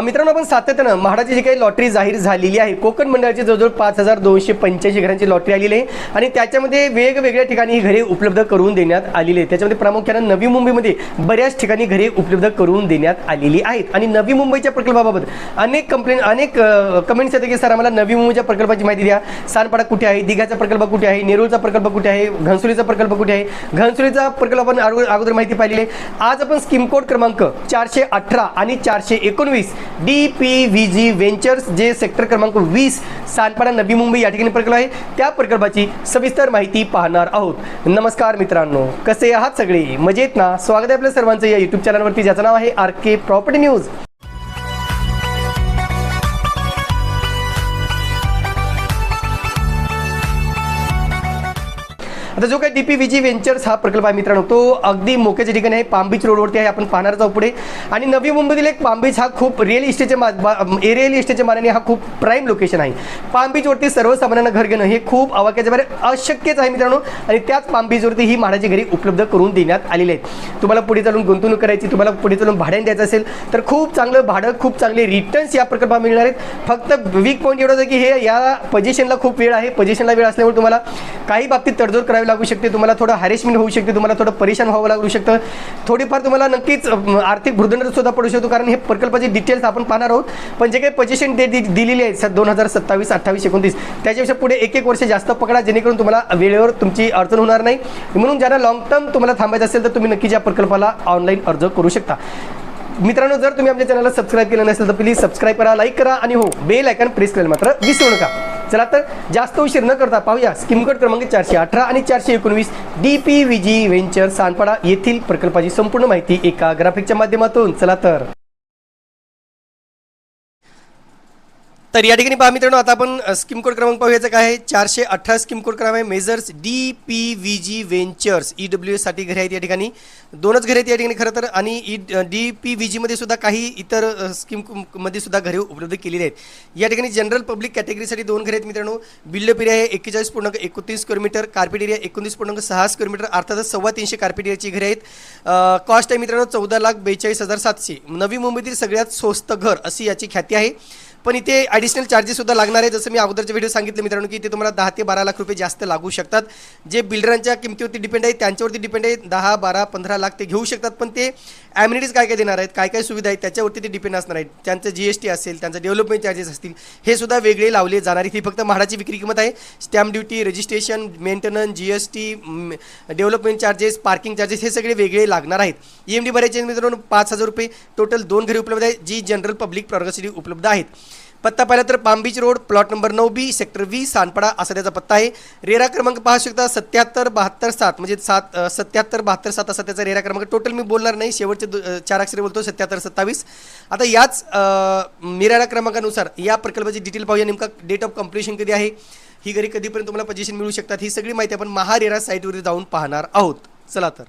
मित्रांनो आपण सातत्यानं म्हाडाची जी काही लॉटरी जाहीर झालेली आहे कोकण मंडळाची जवळजवळ पाच हजार दोनशे पंच्याऐंशी घरांची लॉटरी आलेली आहे आणि त्याच्यामध्ये वेगवेगळ्या ठिकाणी ही घरे उपलब्ध करून देण्यात आलेली आहे त्याच्यामध्ये प्रामुख्यानं नवी मुंबईमध्ये बऱ्याच ठिकाणी घरे उपलब्ध करून देण्यात आलेली आहेत. आणि नवी मुंबईच्या प्रकल्पाबाबत अनेक कंप्लेंट अनेक कमेंट्स येतात की सर आम्हाला नवी मुंबईच्या प्रकल्पाची माहिती द्या. सानपाडा कुठे आहे? दिघाचा प्रकल्प कुठे आहे? नेरूळचा प्रकल्प कुठे आहे? घनसोलीचा प्रकल्प कुठे आहे? घनसोलीचा प्रकल्प आपण अगोदर अगोदर माहिती पाहिलेली आहे. आज आपण स्कीम कोड क्रमांक चारशे अठरा आणि चारशे एकोणवीस D P V G ventures जे सेक्टर क्रमांक वीस सानपाडा नवी मुंबई या ठिकाणी प्रकल्प आहे. त्या प्रकल्पाची सविस्तर माहिती पाहणार आहोत. नमस्कार मित्रांनो कसे आहात सगळे? मजेत ना? स्वागत आहे आपल्या सर्वांचं या युट्यूब चॅनलवरती ज्याचं नाव आहे आर के प्रॉपर्टी न्यूज आता जो काही डीपी विजी व्हेंचर्स हा प्रकल्प आहे मित्रांनो तो अगदी मोक्याच्या ठिकाणी आहे. पामबीच रोडवरती आहे. आपण पाहणार जाऊ पुढे. आणि नवी मुंबईतील एक पामबीच हा खूप रिअल इस्टेटच्या मा रिअल इस्टेटच्या मानाने हा खूप प्राईम लोकेशन आहे. पामबीचवरती सर्वसामान्यांना घर घेणं हे खूप आवाक्याच्या बाहेर अशक्यच आहे मित्रांनो. आणि त्याच पामबीचवरती ही म्हाडाची घरी उपलब्ध करून देण्यात आलेली आहेत. तुम्हाला पुढे चालून गुंतवणूक करायची तुम्हाला पुढे चालून भाड्याने द्यायचं असेल तर खूप चांगलं भाडं खूप चांगले रिटर्न्स या प्रकल्पात मिळणार आहेत. फक्त वीक पॉईंट एवढं आहे की हे या पोझिशनला खूप वेळ आहे. पोझिशनला वेळ असल्यामुळे तुम्हाला काही बाबतीत तडजोड करावी लागू शकते तुम्हाला थोडं हॅरेसमेंट होऊ शकते तुम्हाला थोडं परेशान व्हावं लागू शकतं. थोडीफार तुम्हाला नक्कीच आर्थिक भूर्दंड सुद्धा पडू शकतो कारण हे प्रकल्पाचे डिटेल्स आपण पाहणार आहोत. पण जे काही पजेशन डेट दिलेली आहे दोन हजार सत्तावीस अठ्ठावीस एकोणतीस त्याच्यापेक्षा पुढे एक एक वर्ष जास्त पकडा जेणेकरून तुम्हाला वेळेवर तुमची अडचण होणार नाही. म्हणून ज्यांना लॉंग टर्म तुम्हाला थांबायचं असेल तर तुम्ही नक्कीच या प्रकल्पाला ऑनलाईन अर्ज करू शकता. मित्रांनो जर तुम्ही आमच्या चॅनलला सबस्क्राईब केलं नसेल तर प्लीज सबस्क्राईब करा लाईक करा आणि हो बेल आयकन प्रेस करायला मात्र विसरू नका. चला तर जास्त उशीर न करता पाहूया स्कीम कोड क्रमांक चारशे अठरा आणि चारशे एकोणवीस D P V G venture Sanpada येथील प्रकल्पाची संपूर्ण माहिती एका ग्राफिकच्या माध्यमातून. चला तर. तर या ठिकाणी पहा मित्रांनो आता आपण स्कीम कोड क्रमांक पाहूयाचं काय आहे? चारशे अठरा स्कीम कोड क्रमांक आहे. Measures D P V G ventures E W एससाठी घरे आहेत या ठिकाणी. दोनच घरे आहेत या ठिकाणी खरं तर. आणि e, E D P V जीमध्ये सुद्धा काही इतर स्कीममध्ये सुद्धा घरे उपलब्ध केलेली आहेत. या ठिकाणी जनरल पब्लिक कॅटेगरीसाठी दोन घरे आहेत मित्रांनो. बिल्डअप एरिया आहे एक्केचाळीस पूर्णांक एकोणतीस स्क्वेअर मीटर कार्पेट एरिया एकोणतीस पूर्णांक सहा स्क्वेअर मीटर अर्थातच सव्वा तीनशे कार्पेट एरियाची घरे आहेत. कॉस्ट आहे मित्रांनो चौदा लाख बेचाळीस हजार सातशे. नवी मुंबईतील सगळ्यात स्वस्त घर अशी याची ख्याती आहे. पण इथे ॲडिशनल चार्जेस सुद्धा लागणार आहे जसं मी अगोदरच्या व्हिडिओ सांगितलं मित्रांनो की इथे तुम्हाला दहा ते बारा लाख रुपये जास्त लागू शकतात. जे बिल्डरांच्या किमतीवरती डिपेंड आहे त्यांच्यावरती डिपेंड आहे. दहा बारा पंधरा लाख ते घेऊ शकतात पण ते ॲम्युनिटीज काय काय देणार आहेत काय काय सुविधा आहेत त्याच्यावरती ते डिपेंड असणार आहेत. त्यांचं जी एस टी असेल त्यांचं डेव्हलपमेंट चार्जेस असतील हे सुद्धा वेगळे लावले जाणार आहेत. ही फक्त म्हाडाची विक्री किंमत आहे. Stamp duty registration maintenance G S T development charges parking charges हे सगळे वेगळे लागणार आहेत. ई एम डी भरायचे मित्रांनो पाच हजार रुपये. टोटल दोन घरी उपलब्ध आहे जी जनरल पब्लिक प्रॉगसिटी उपलब्ध आहेत. पत्ता पाहिला तर palm beach road plot number नऊ बी सेक्टर वी सानपाडा असा त्याचा पत्ता आहे. रेरा क्रमांक पाहू शकता सत्याहत्तर बहात्तर सात म्हणजे सात सत्याहत्तर बहात्तर सात असा त्याचा रेरा क्रमांक. टोटल मी बोलणार नाही शेवटचे चार अक्षरे बोलतो सत्याहत्तर सत्तावीस. आता याच मिराडा क्रमांकानुसार या प्रकल्पाची डिटेल पाहूया नेमका डेट ऑफ कम्प्लिशन कधी आहे? ही घरी कधीपर्यंत तुम्हाला पजेशन मिळू शकतात? ही सगळी माहिती आपण महारेरा साईटवर जाऊन पाहणार आहोत. चला तर.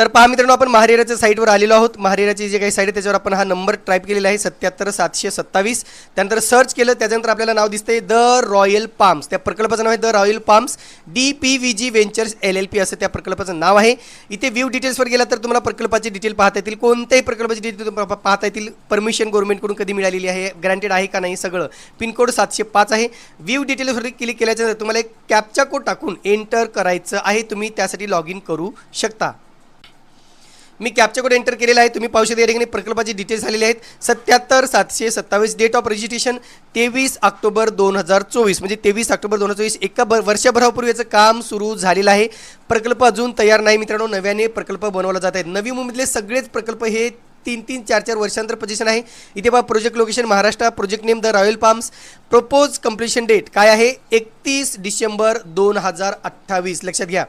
तर पहा मित्रांनो आपण महारेराच्या साईटवर आलेलो आहोत. महारेराची जे काही साईट आहे त्याच्यावर आपण हा नंबर टाईप केलेला आहे सत्याहत्तर सातशे सत्तावीस. त्यानंतर सर्च केलं त्याच्यानंतर आपल्याला नाव दिसतंय द रॉयल पाम्स त्या प्रकल्पाचं नाव आहे the royal palms D P V G ventures L L P असं त्या प्रकल्पाचं नाव आहे. इथे व्ह्यू डिटेल्सवर गेला तर तुम्हाला प्रकल्पाची डिटेल पाहता येतील. कोणत्याही प्रकल्पाची डिटेल तुम्हाला पाहता येतील. परमिशन गव्हर्नमेंटकडून कधी मिळालेली आहे ग्रँटेड आहे का नाही सगळं. पिनकोड सातशे पाच आहे. व्ह्यू डिटेल्सवरती क्लिक केल्याच्यानंतर तुम्हाला एक कॅपचा कोड टाकून एंटर करायचं आहे. तुम्ही त्यासाठी लॉग इन करू शकता. मी कॅपचा कोड एंटर केलेला आहे. तुम्ही पाहू शकता या ठिकाणी प्रकल्पाची डिटेल्स आलेले आहेत. सत्याहत्तर सातशे सत्तावीस डेट ऑफ रजिस्ट्रेशन तेवीस ऑक्टोबर दोन हजार चोवीस. म्हणजे तेवीस ऑक्टोबर दोन हजार चोवीस एका ब वर्षभरापूर्वी याचं काम सुरू झालेलं आहे. प्रकल्प अजून तयार नाही मित्रांनो. नव्याने प्रकल्प बनवला जात आहेत. नवी मुंबईतले सगळेच प्रकल्प हे तीन तीन चार चार वर्षांतर पोझिशन आहे. इथे बघा project location Maharashtra project name the royal palms propose completion date काय आहे? एकतीस डिसेंबर दोन हजार अठ्ठावीस. लक्षात घ्या.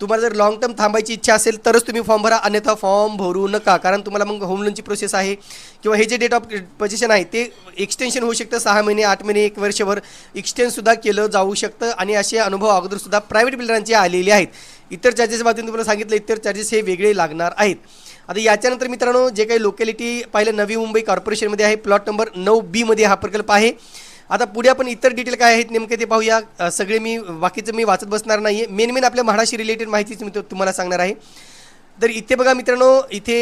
तुम्हाला जर लॉंग टर्म थांबायची इच्छा असेल तरच तुम्ही फॉर्म भरा. अन्यथा फॉर्म भरू नका. कारण तुम्हाला मग होम लोनची प्रोसेस आहे. किंवा हे जे डेट ऑफ पोझिशन आहे ते एक्सटेन्शन होऊ शकतं. सहा महिने आठ महिने एक वर्षभर एक्सटेन्ससुद्धा केलं जाऊ शकतं. आणि असे अनुभव अगोदरसुद्धा प्रायव्हेट बिल्डरांचे आलेले आहेत. इतर चार्जेस बाबतीत तुम्हाला सांगितलं इतर चार्जेस हे वेगळे लागणार आहेत. आता याच्यानंतर मित्रांनो जे काही लोकॅलिटी पाहिलं नवी मुंबई कॉर्पोरेशनमध्ये आहे. प्लॉट नंबर नऊ बीमध्ये हा प्रकल्प आहे. आता पुढे आपण इतर डिटेल काय आहेत नेमके ते पाहूया. सगळे मी बाकीचं मी वाचत बसणार नाही आहे मेन मेन आपल्या म्हाडाशी रिलेटेड माहितीच मी तुम्हाला सांगणार आहे. तर इथे बघा मित्रांनो इथे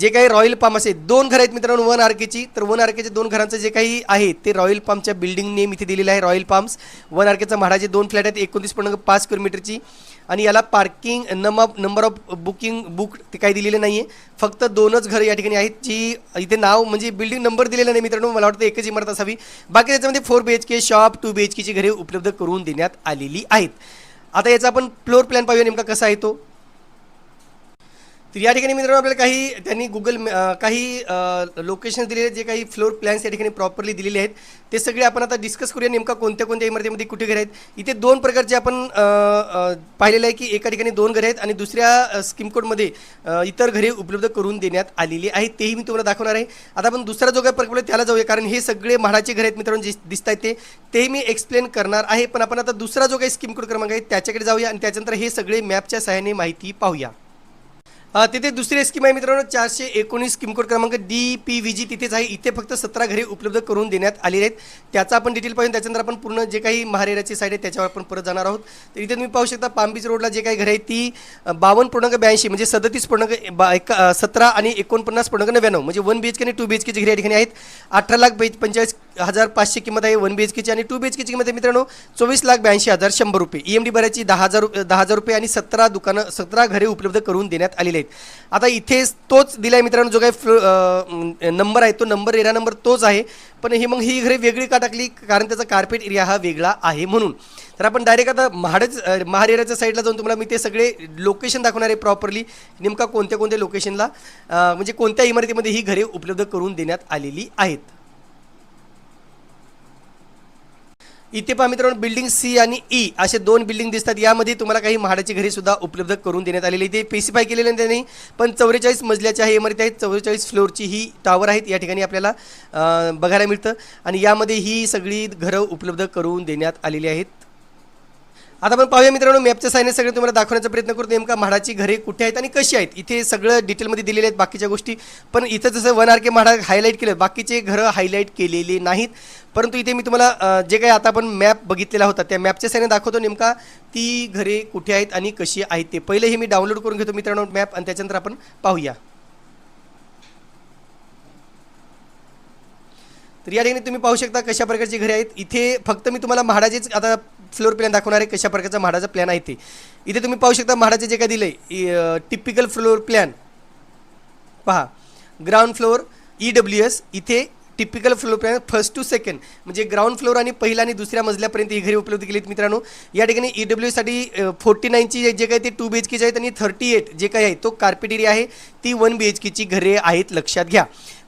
जे काही रॉयल पाम असे दोन घरं आहेत मित्रांनो वन आर केची तर वन आर केच्या दोन घरांचं जे काही आहे ते रॉयल पामच्या बिल्डिंग नेम इथे दिलेलं आहे रॉयल पाम्स वन आर केचा म्हाडाचे दोन फ्लॅट आहेत एकोणतीस पूर्णांक पाच किलोमीटरची. आणि याला पार्किंग नम नंबर ऑफ बुकिंग बुक ते काही दिलेले नाही आहे फक्त दोनच घरं या ठिकाणी आहेत जी इथे नाव म्हणजे बिल्डिंग नंबर दिलेला नाही मित्रांनो. मला वाटतं एकच इमारत असावी. बाकी त्याच्यामध्ये four B H K shop two B H केची घरे उपलब्ध करून देण्यात आलेली आहेत. आता याचा आपण फ्लोअर प्लॅन पाहूया नेमका कसा आहे तो. तर या ठिकाणी मित्रांनो आपल्याला काही त्यांनी गुगल काही लोकेशन दिलेले जे काही फ्लोर प्लॅन्स या ठिकाणी प्रॉपरली दिलेले आहेत ते सगळे आपण आता डिस्कस करूया नेमका कोणत्या कोणत्या इमारतीमध्ये कुठे घर आहेत. इथे दोन प्रकारचे आपण पाहिलेलं आहे की एका ठिकाणी दोन घरे आहेत आणि दुसऱ्या स्कीम कोडमध्ये इतर घरे उपलब्ध करून देण्यात आलेली आहेत. तेही मी तुम्हाला दाखवणार आहे. आता आपण दुसरा जो काही प्रकल्प आहे त्याला जाऊया कारण हे सगळे म्हाडाचे घर आहेत मित्रांनो जे दिसत आहेत ते. तेही मी एक्सप्लेन करणार आहे पण आपण आता दुसरा जो काही स्कीम कोड क्रमांक आहे त्याच्याकडे जाऊया आणि त्याच्यानंतर हे सगळे मॅपच्या सहाय्याने माहिती पाहूया. तिथे दुसरी स्कीम आहे मित्रांनो चारशे एकोणीस किमकोड कोड क्रमांक डी पी व्ही जी तिथेच आहे. इथे फक्त सतरा घरे उपलब्ध करून देण्यात आलेले आहेत. त्याचा आपण डिटेल पाहून त्याच्यानंतर आपण पूर्ण जे काही महारेराची साईड आहे त्याच्यावर आपण परत जाणार आहोत. तर इथे तुम्ही पाहू शकता पामबीच रोडला जे काही घरे आहेत ती बावन्न पूर्णांक ब्याऐंशी म्हणजे सदतीस पूर्णांक बा एक सतरा आणि एकोणपन्नास पूर्णांक नव्याण्णव म्हणजे वन बी एच के आणि टू बी एच केची घरे या ठिकाणी आहेत. अठरा लाख बे पंचेचाळीस हजार पाचशे किंमत आहे वन बी एच केची आणि टू बी एच केची किंमत आहे मित्रांनो चोवीस लाख ब्याऐंशी हजार शंभर रुपये. ई एम डी भरायची दहा हजार दहा हजार रुपये आणि सतरा दुकानं सतरा घरे उपलब्ध करून देण्यात आलेली आहेत आता इथे तोच दिलाय मित्रांनो जो काही फ्लो नंबर आहे तो नंबर एरिया नंबर तोच आहे. पण ही मग ही घरे वेगळी का टाकली? कारण त्याचा कार्पेट एरिया हा वेगळा आहे म्हणून. तर आपण डायरेक्ट आता महाडच अ, महाड एरियाच्या साईडला जाऊन तुम्हाला मी ते सगळे लोकेशन दाखवणार आहे प्रॉपरली नेमका कोणत्या कोणत्या लोकेशनला म्हणजे कोणत्या इमारतीमध्ये ही घरे उपलब्ध करून देण्यात आलेली आहेत? इथे पहा मित्रांनो बिल्डिंग सी आणि ई असे दोन बिल्डिंग दिसतात. यामध्ये तुम्हाला काही म्हाडाची घरी सुद्धा उपलब्ध करून देण्यात आलेली इथे स्पेसिफाय केलेले नाही त्यांनी पण चौवेचाळीस मजल्याच्या आहे इमारती आहेत. चौवेचाळीस फ्लोअरची ही टावर आहेत. या ठिकाणी आपल्याला बघायला मिळतं. आणि यामध्ये ही सगळी घरं उपलब्ध करून देण्यात आलेली आहेत. आता आपण पाहूया मित्रांनो मॅपच्या साईने सगळे तुम्हाला दाखवण्याचा प्रयत्न करतो. नेमका म्हाडाची घरे कुठे आहेत आणि कशी आहेत? इथे सगळं डिटेलमध्ये दिलेले आहेत बाकीच्या गोष्टी. पण इथं जसं one R K MHADA highlight केलं बाकीचे घरं हायलाईट केलेले नाहीत. परंतु इथे मी तुम्हाला जे काही आता आपण मॅप बघितलेला होता त्या मॅपच्या साईने दाखवतो नेमका ती घरे कुठे आहेत आणि कशी आहेत ते. पहिले हे मी डाउनलोड करून घेतो मित्रांनो मॅप आणि त्याच्यानंतर आपण पाहूया. तर या ठिकाणी तुम्ही पाहू शकता कशा प्रकारची घरे आहेत. इथे फक्त मी तुम्हाला म्हाडाचेच आता फ्लोअर प्लॅन दाखवणार आहे कशा प्रकारचा म्हाडाचा प्लॅन आहे ते. इथे तुम्ही पाहू शकता म्हाडाचे जे काय दिलं आहे टिपिकल फ्लोअर प्लॅन पहा ground floor E W S इथे typical floor plan first to second म्हणजे ग्राउंड फ्लोअर आणि पहिला आणि दुसऱ्या मजल्यापर्यंत ही घरी उपलब्ध केली आहेत मित्रांनो. या ठिकाणी ई डब्ल्यूसाठी फोर्टी नाईनची जे काही ते टू बी एच केचे आहेत आणि थर्टी एट जे काही आहे तो कार्पेट एरिया आहे. ती वन बी एच केची घरे आहेत लक्षात घ्या.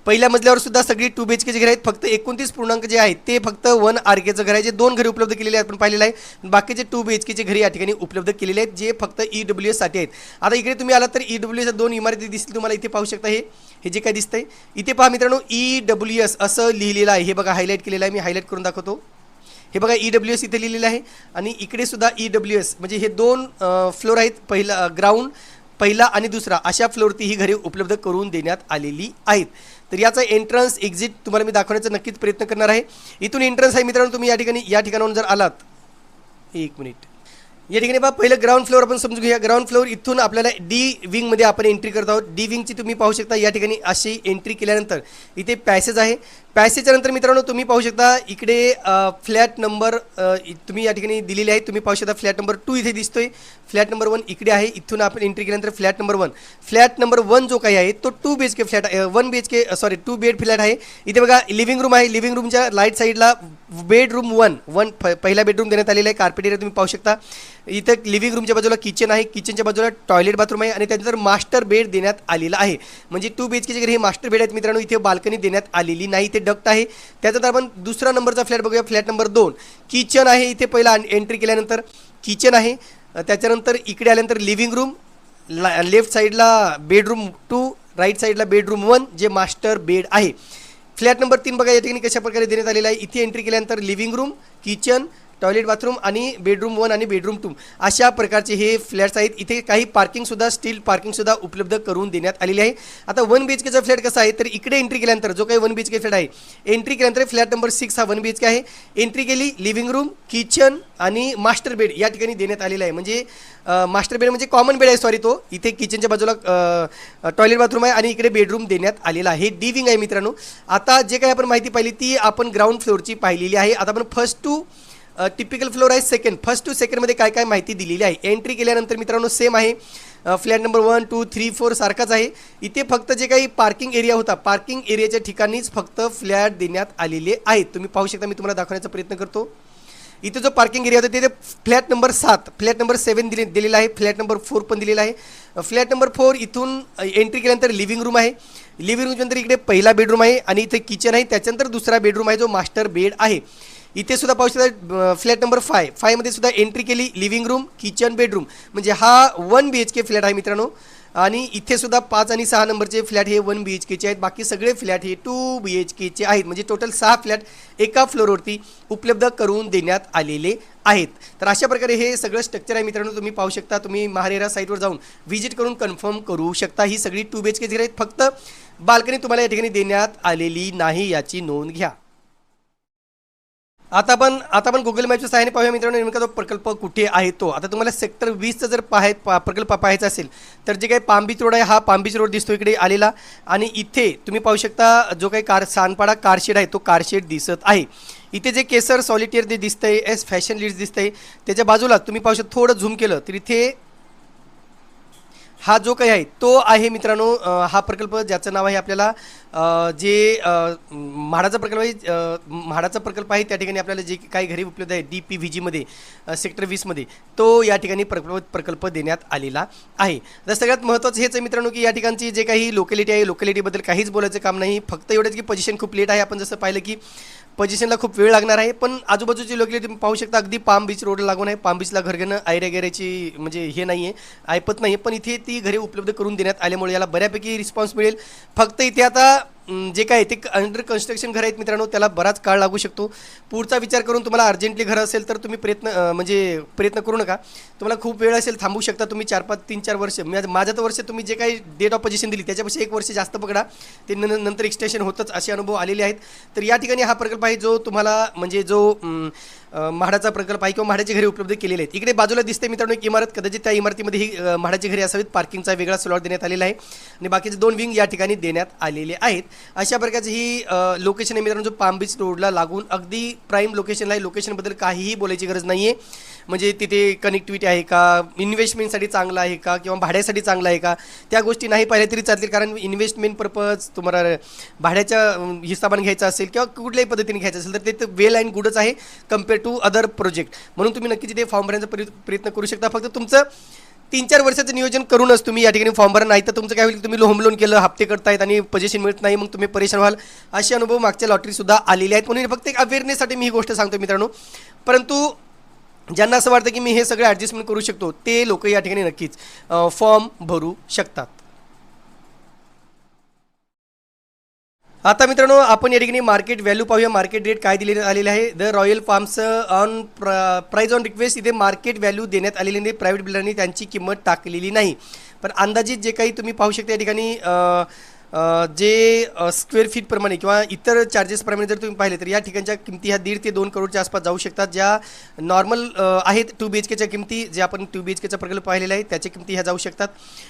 पहिल्या मजल्यावर सुद्धा सगळी टू बी एच केची घरे आहेत. फक्त एकोणतीस पूर्णांक जे आहेत ते फक्त वन आर केचं घर आहे. जे दोन घरी उपलब्ध केलेले आहेत आपण पाहिलेलं आहे. बाकीचे टू बी एच केचे घरी या ठिकाणी उपलब्ध केलेले आहेत जे फक्त ई डब्ल्यू एससाठी आहेत. आता इकडे तुम्ही आलात तर ई डब्ल्यू एस दोन इमारती दिसतील तुम्हाला इथे पाहू शकता हे. हे जे काय दिसतंय इथे पहा मित्रांनो ई डब्ल्यू एस असं लिहिलेलं आहे. हे बघा हायलाईट केलेलं आहे. मी हायलाईट करून दाखवतो. हे बघा ई डब्ल्यू एस इथे लिहिलेलं आहे. आणि इकडे सुद्धा ई डब्ल्यू एस म्हणजे हे दोन फ्लोर आहेत. पहिला ग्राउंड पहिला आणि दुसरा अशा फ्लोरती ही घरे उपलब्ध करून देण्यात आलेली आहेत. तर याचा एंट्रन्स एक्झिट तुम्हाला मी दाखवण्याचा नक्कीच प्रयत्न करणार आहे. इथून एंट्रन्स आहे मित्रांनो तुम्ही या ठिकाणी या ठिकाणाहून जर आलात एक मिनिट या ठिकाणी बा पहिलं ग्राउंड फ्लोअर आपण समजू घेऊया. ग्राउंड फ्लोअर इथून आपल्याला डी विंगमध्ये आपण एंट्री करत आहोत. डी विंगची तुम्ही पाहू शकता या ठिकाणी अशी एंट्री केल्यानंतर इथे पॅसेज आहे. पॅसेजच्या नंतर मित्रांनो तुम्ही पाहू शकता इकडे फ्लॅट नंबर तुम्ही या ठिकाणी दिलेले आहे. तुम्ही पाहू शकता फ्लॅट नंबर टू इथे दिसतोय. फ्लॅट नंबर वन इकडे आहे. इथून आपण एंट्री केल्यानंतर flat number one. Flat number one जो काही आहे तो two B H K flat one B H K sorry two bed flat आहे. इथे बघा लिव्हिंग रूम आहे. लिव्हिंग रूमच्या लाइट साईडला बेडरूम वन वन पहिला बेडरूम देण्यात आलेला आहे. कार्पेट एरिया तुम्ही पाहू शकता. इथं लिव्हिंग रूमच्या बाजूला किचन आहे. किचनच्या बाजूला टॉयलेट बाथरूम आहे. आणि त्यानंतर मास्टर बेड देण्यात आलेला आहे. म्हणजे टू बी एच केचे हे मास्टर बेड आहेत मित्रांनो. इथे बाल्कनी देण्यात आलेली नाही. ते डक्ट आहे. त्याच्यात आपण दुसरा नंबरचा फ्लॅट बघूया. फ्लॅट नंबर दोन. किचन आहे. इथे पहिला एंट्री केल्यानंतर किचन आहे. त्याच्यानंतर इकडे आल्यानंतर लिव्हिंग रूम ला लेफ्ट साईडला बेडरूम टू राईट साईडला बेडरूम वन जे मास्टर बेड आहे. फ्लॅट नंबर तीन बघा या ठिकाणी कशा प्रकारे देण्यात आलेला आहे. इथे एंट्री केल्यानंतर living room kitchen toilet bathroom आणि बेडरूम वन आणि बेडरूम टू. अशा प्रकारचे हे फ्लॅट्स आहेत. इथे काही पार्किंगसुद्धा स्टील पार्किंगसुद्धा उपलब्ध करून देण्यात आलेली आहे. आता वन बी एच केचा फ्लॅट कसा आहे? तर इकडे एंट्री केल्यानंतर जो काही one B H K flat आहे एंट्री केल्यानंतर फ्लॅट नंबर सिक्स हा वन बी एच के आहे. एंट्री केली लिव्हिंग रूम किचन आणि मास्टर बेड या ठिकाणी देण्यात आलेला आहे. म्हणजे मास्टर बेड म्हणजे कॉमन बेड आहे सॉरी तो. इथे किचनच्या बाजूला टॉयलेट बाथरूम आहे आणि इकडे बेडरूम देण्यात आलेला आहे. डी विंग आहे मित्रांनो. आता जे काही आपण माहिती पाहिली ती आपण ग्राउंड फ्लोअरची पाहिलेली आहे. आता आपण फर्स्ट टू टिपिकल फ्लोर आहे सेकंड फर्स्ट टू सेकंडमध्ये काय काय माहिती दिलेली आहे? एंट्री केल्यानंतर मित्रांनो सेम आहे. Flat number one two three four सारखाच आहे. इथे फक्त जे काही पार्किंग एरिया होता पार्किंग एरियाच्या ठिकाणीच फक्त फ्लॅट देण्यात आलेले आहेत. तुम्ही पाहू शकता मी तुम्हाला दाखवण्याचा प्रयत्न करतो. इथे जो पार्किंग एरिया होता तिथे फ्लॅट नंबर सात फ्लॅट नंबर सेवन दिले दिलेला आहे. फ्लॅट नंबर फोर पण दिलेला आहे. फ्लॅट नंबर फोर इथून एंट्री केल्यानंतर लिव्हिंग रूम आहे. लिव्हिंग रूमच्या नंतर इकडे पहिला बेडरूम आहे आणि इथे किचन आहे. त्याच्यानंतर दुसरा बेडरूम आहे जो मास्टर बेड आहे. इथे सुद्धा पाहू शकता फ्लॅट नंबर फाय फायमध्ये सुद्धा एंट्री केली लिव्हिंग रूम किचन बेडरूम म्हणजे हा one B H K flat आहे मित्रांनो. आणि इथे सुद्धा पाच आणि सहा नंबरचे फ्लॅट हे वन बी एच केचे आहेत. बाकी सगळे फ्लॅट हे टू बी एच केचे आहेत. म्हणजे टोटल सहा फ्लॅट एका फ्लोअरवरती उपलब्ध करून देण्यात आलेले आहेत. तर अशा प्रकारे हे सगळं स्ट्रक्चर आहे मित्रांनो. तुम्ही पाहू शकता तुम्ही महारेरा साईटवर जाऊन व्हिजिट करून कन्फर्म करू शकता. ही सगळी टू बी एच केची आहेत फक्त बाल्कनी तुम्हाला या ठिकाणी देण्यात आलेली नाही याची नोंद घ्या. आता पण आता आपण गुगल मॅपच्या सहाय्याने पाहूया मित्रांनो नेमका तो प्रकल्प कुठे आहे तो. आता तुम्हाला सेक्टर वीसचा जर पाहाय पा प्रकल्प पाहायचा असेल तर जे काही पांबीच रोड आहे हा पांबीच रोड दिसतो इकडे आलेला. आणि इथे तुम्ही पाहू शकता जो काही कार सानपाडा कारशेड आहे तो कारशेड दिसत आहे. इथे जे केसर सॉलिटेअर जे दिसतंय एस फॅशन लीड्स दिसतंय त्याच्या बाजूला तुम्ही पाहू शकता थोडं झूम केलं तर इथे हा जो काही आहे तो आहे मित्रांनो हा प्रकल्प ज्याचं नाव आहे आपल्याला जे म्हाडाचा प्रकल्प आहे म्हाडाचा प्रकल्प आहे त्या ठिकाणी आपल्याला जे काही घरी उपलब्ध आहे डी पी व्ही जीमध्ये सेक्टर वीसमध्ये तो या ठिकाणी प्रकल्प प्रकल्प देण्यात आलेला आहे. तर सगळ्यात महत्त्वाचं हेच आहे मित्रांनो की या ठिकाणची जे काही लोकॅलिटी आहे लोकॅलिटीबद्दल काहीच बोलायचं काम नाही. फक्त एवढंच की पोझिशन खूप लेट आहे. आपण जसं पाहिलं की पोझिशनला खूप वेळ लागणार आहे. पण आजूबाजूची लोक तुम्ही पाहू शकता अगदी पाम बीच रोडला लागून आहे. पाम बीचला घर घेणं आयरेगेऱ्याची म्हणजे हे नाही आहे ऐपत नाही आहे पण इथे ती घरे उपलब्ध करून देण्यात आल्यामुळे याला बऱ्यापैकी रिस्पॉन्स मिळेल. फक्त इथे आता जे काय आहे ते अंडर कन्स्ट्रक्शन घर आहेत मित्रांनो त्याला बराच काळ लागू शकतो. पुढचा विचार करून तुम्हाला अर्जंटली घर असेल तर तुम्ही प्रयत्न म्हणजे प्रयत्न करू नका. तुम्हाला खूप वेळ असेल थांबू शकता तुम्ही चार पाच तीन चार वर्ष. माझ्या माझं तर वर्ष तुम्ही जे काही डेट ऑफ पोझिशन दिली त्याच्यापेक्षा एक वर्ष जास्त पकडा. ते नंतर एक्सटेन्शन होतच असे अनुभव आलेले आहेत. तर या ठिकाणी हा प्रकल्प आहे जो तुम्हाला म्हणजे जो म्हाडाचा प्रकल्प आहे किंवा म्हाडाची घरे उपलब्ध केलेले आहेत. इकडे बाजूला दिसते मित्रांनो एक इमारत कदाचित त्या इमारतीमध्ये ही म्हाडाची घरे असावीत. पार्किंगचा वेगळा स्लॉट देण्यात आलेला आहे. आणि बाकीचे दोन विंग या ठिकाणी देण्यात आलेले आहेत. अशा प्रकारची ही लोकेशन आहे मित्रांनो जो पाम बीच रोडला लागून अगदी प्राईम लोकेशनला आहे. लोकेशनबद्दल काहीही बोलायची गरज नाही आहे म्हणजे तिथे कनेक्टिव्हिटी आहे का? इन्व्हेस्टमेंटसाठी चांगलं आहे का? किंवा भाड्यासाठी चांगलं आहे का? त्या गोष्टी नाही पाहिल्या तरी चालतील. कारण इन्व्हेस्टमेंट पर्पज तुम्हाला भाड्याच्या अं, हिसाबाने असेल किंवा कुठल्याही पद्धतीने घ्यायचं असेल तर ते वेल अँड गुडच आहे कंपेअर टू अदर प्रोजेक्ट म्हणून तुम्ही नक्की तिथे फॉर्म भरण्याचा प्रयत्न करू शकता. फक्त तुमचं तीन चार वर्षाचं नियोजन करूनच तुम्ही या ठिकाणी फॉर्म भरा. नाही तर तुमचं काय होईल तुम्ही होम लोन केलं हप्ते करतायत आणि पजेशन मिळत नाही मग तुम्ही परेशान व्हाल. असे अनुभव मागच्या लॉटरीसुद्धा आलेले आहेत. म्हणून फक्त एक अवेअरनेससाठी मी ही गोष्ट सांगतो मित्रांनो. परंतु ज्यांना असं वाटतं की मी हे सगळं ॲडजस्टमेंट करू शकतो ते लोक या ठिकाणी नक्कीच फॉर्म भरू शकतात. आता मित्रांनो आपण या ठिकाणी मार्केट व्हॅल्यू पाहूया. मार्केट रेट काय दिले आलेले आहे? The royal palms on price on request इथे मार्केट व्हॅल्यू देण्यात आलेली नाही प्रायव्हेट बिल्डरांनी त्यांची किंमत टाकलेली नाही. पण अंदाजित जे काही तुम्ही पाहू शकता या ठिकाणी जे स्क्वेअर फीटप्रमाणे किंवा इतर चार्जेसप्रमाणे जर तुम्ही पाहिले तर या ठिकाणच्या किमती ह्या दीड ते दोन करोडच्या आसपास जाऊ शकतात ज्या नॉर्मल आहेत टू बी एच केच्या किमती जे आपण टू बी एच केचा प्रकल्प पाहिलेला आहे त्याच्या किमती ह्या जाऊ शकतात.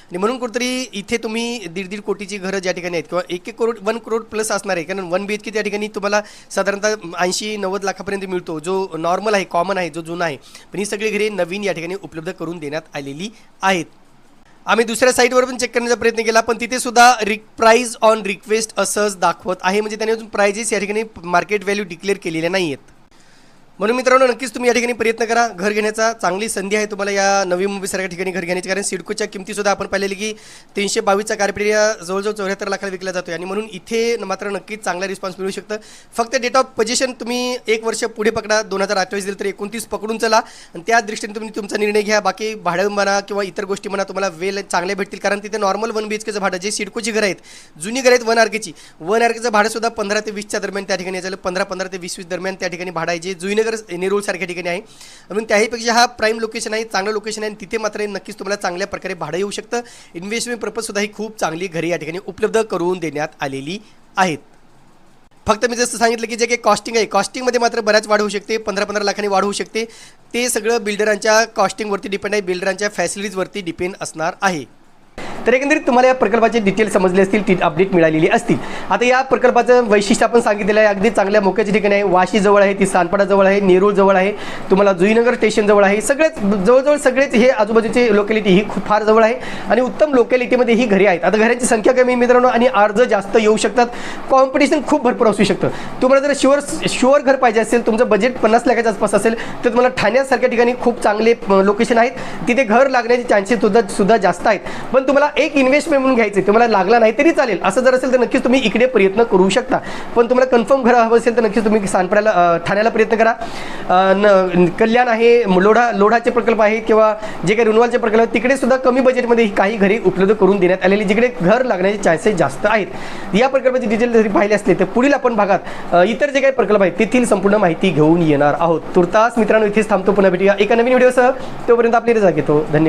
आणि म्हणून कुठेतरी इथे तुम्ही दीड दीड कोटीची घरं ज्या ठिकाणी आहेत किंवा एक एक करोड वन करोड प्लस असणार आहे कारण वन बी एच के त्या ठिकाणी तुम्हाला साधारणतः ऐंशी नव्वद लाखापर्यंत मिळतो जो नॉर्मल आहे कॉमन आहे जो जुना आहे. पण ही सगळी घरे नवीन या ठिकाणी उपलब्ध करून देण्यात आलेली आहेत. आम्ही दुसऱ्या साईटवर पण चेक करण्याचा प्रयत्न केला पण तिथे सुद्धा रिक प्राईज ऑन रिक्वेस्ट असंच दाखवत आहे. म्हणजे त्याने अजून प्राइजेस या ठिकाणी मार्केट व्हॅल्यू डिक्लेअर केलेल्या नाही आहेत म्हणून मित्रांनो नक्कीच तुम्ही या ठिकाणी प्रयत्न करा. घर घेण्याचा चांगली संधी आहे तुम्हाला या नवी मुंबईसारख्या ठिकाणी घर घेण्याची. कारण सिडकोच्या किमतीसुद्धा आपण पाहिलेली की तीनशे बावीसचा कार्पेट जवळजवळ चौऱ्याहत्तर लाखाला विकला जातो आणि म्हणून इथे मात्र नक्कीच चांगला रिस्पॉन्स मिळू शकतं. फक्त डेट ऑफ पोझिशन तुम्ही एक वर्ष पुढे पकडा. दोन हजार अठ्ठावीस दिलं तर एकोणतीस पकडून चला. आणि त्या दृष्टीने तुम्ही तुमचा निर्णय घ्या. बाकी भाडं म्हणा किंवा इतर गोष्टी म्हणा तुम्हाला वेल चांगले भेटतील. कारण तिथे नॉर्मल वन बी एच केचं भाडं जे सिडकोची घरं आहेत. जुनी घरं आहेत वन आर केची वन आर केचं भाडं सुद्धा पंधरा ते वीसच्या दरम्यान त्या ठिकाणी पंधरा पंधरा ते वीस वीस दरम्यान त्या ठिकाणी भाडं आहे. जे जुईनगर नगर नेरूळसारख्या ठिकाणी आहे. म्हणून त्याहीपेक्षा हा प्राईम लोकेशन आहे चांगलं लोकेशन आहे आणि तिथे मात्र नक्कीच तुम्हाला चांगल्या प्रकारे भाडं येऊ शकतं. इन्व्हेस्टमेंट पर्पजसुद्धा ही खूप चांगली घरे या ठिकाणी उपलब्ध करून देण्यात आलेली आहेत. फक्त मी जसं सांगितलं की जे काही कॉस्टिंग आहे कॉस्टिंगमध्ये मात्र बऱ्याच वाढ होऊ शकते पंधरा पंधरा लाखांनी वाढ होऊ शकते. ते सगळं बिल्डरांच्या कॉस्टिंगवरती डिपेंड आहे बिल्डरांच्या फॅसिलिटीजवरती डिपेंड असणार आहे. तर एकंदरीत तुम्हाला या प्रकल्पाचे डिटेल समजले असतील ती अपडेट मिळालेली असतील. आता या प्रकल्पाचं वैशिष्ट्य आपण सांगितलेलं आहे. अगदी चांगल्या मोक्याच्या ठिकाणी आहे. वाशीजवळ आहे ती सानपाडा जवळ आहे नेरूळजवळ आहे तुम्हाला जुईनगर स्टेशनजवळ आहे. सगळेच जवळजवळ सगळेच हे आजूबाजूचे लोकॅलिटी ही खूप फार जवळ आहे. आणि उत्तम लोकॅलिटीमध्ये ही घरे आहेत. आता घरांची संख्या कमी मित्रांनो आणि अर्ज जास्त येऊ शकतात. कॉम्पिटिशन खूप भरपूर असू शकतं. तुम्हाला जर शुअर शुअर घर पाहिजे असेल तुमचं बजेट पन्नास लाखाच्या आसपास असेल तर तुम्हाला ठाण्यासारख्या ठिकाणी खूप चांगले लोकेशन आहेत. तिथे घर लागण्याचे चान्सेस सुद्धा सुद्धा जास्त आहेत. पण तुम्हाला एक इन्व्हेस्टमेंट म्हणून घ्यायचे तुम्हाला लागला नाही तरी चालेल. असं जर असेल तर नक्कीच तुम्ही इकडे प्रयत्न करू शकता. पण तुम्हाला कन्फर्म घर हवं असेल तर नक्कीच तुम्ही सानपाड्याला ठाण्याला प्रयत्न करा. न कल्याण आहे लोढा लोढाचे प्रकल्प आहेत किंवा जे काही रुनवालचे प्रकल्प आहेत तिकडे सुद्धा कमी बजेटमध्ये ही काही घरे उपलब्ध करून देण्यात आलेली जिकडे घर लागण्याचे चान्सेस जास्त आहेत. या प्रकल्पाची डिटेल जरी पाहिले असले तर पुढील आपण भागात इतर जे काही प्रकल्प आहेत तेथील संपूर्ण माहिती घेऊन येणार आहोत. तुर्तास मित्रांनो इथेच थांबतो पुन्हा भेटूया एका नवीन व्हिडिओसह. तोपर्यंत आपली रजा घेतो. धन्यवाद.